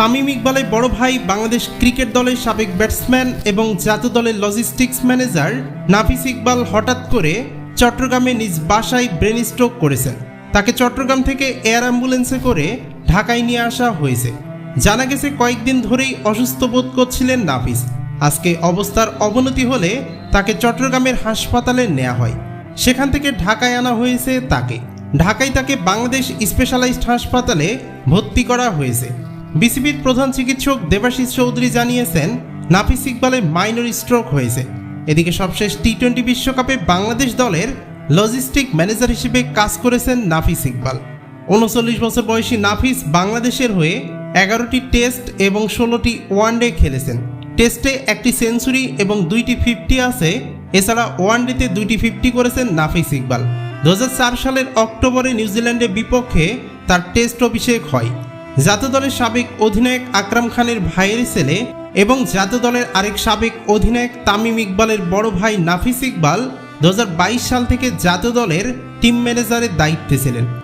তামিম ইকবালের বড় ভাই বাংলাদেশ ক্রিকেট দলের সাবেক ব্যাটসম্যান এবং জাতীয় দলের লজিস্টিক্স ম্যানেজার নাফিস ইকবাল হঠাৎ করে চট্টগ্রামে নিজ বাসায় ব্রেন স্ট্রোক করেছেন। তাকে চট্টগ্রাম থেকে এয়ার অ্যাম্বুলেন্সে করে ঢাকায় নিয়ে আসা হয়েছে। জানা গেছে কয়েকদিন ধরেই অসুস্থ বোধ করছিলেন নাফিস। আজকে অবস্থার অবনতি হলে তাকে চট্টগ্রামের হাসপাতালে নেওয়া হয়। সেখান থেকে ঢাকায় আনা হয়েছে তাকে। ঢাকায় তাকে বাংলাদেশ স্পেশালাইজড হাসপাতালে ভর্তি করা হয়েছে। বিসিবির প্রধান চিকিৎসক দেবাশিস চৌধুরী জানিয়েছেন, নাফিস ইকবালের মাইনর স্ট্রোক হয়েছে। এদিকে সবশেষ টি টোয়েন্টি বিশ্বকাপে বাংলাদেশ দলের লজিস্টিক ম্যানেজার হিসেবে কাজ করেছেন নাফিস ইকবাল। উনচল্লিশ বছর বয়সী নাফিস বাংলাদেশের হয়ে এগারোটি টেস্ট এবং ষোলোটি ওয়ানডে খেলেছেন। টেস্টে একটি সেঞ্চুরি এবং দুইটি ফিফটি আছে। এছাড়া ওয়ানডেতে দুইটি ফিফটি করেছেন নাফিস ইকবাল। দু হাজার চার সালের অক্টোবরে নিউজিল্যান্ডের বিপক্ষে তার টেস্ট অভিষেক হয়। জাতীয় দলের সাবেক অধিনায়ক আকরাম খানের ভাইয়ের ছেলে এবং জাতীয় দলের আরেক সাবেক অধিনায়ক তামিম ইকবালের বড় ভাই নাফিস ইকবাল দু হাজার বাইশ সাল থেকে জাতীয় দলের টিম ম্যানেজারের দায়িত্বে ছিলেন।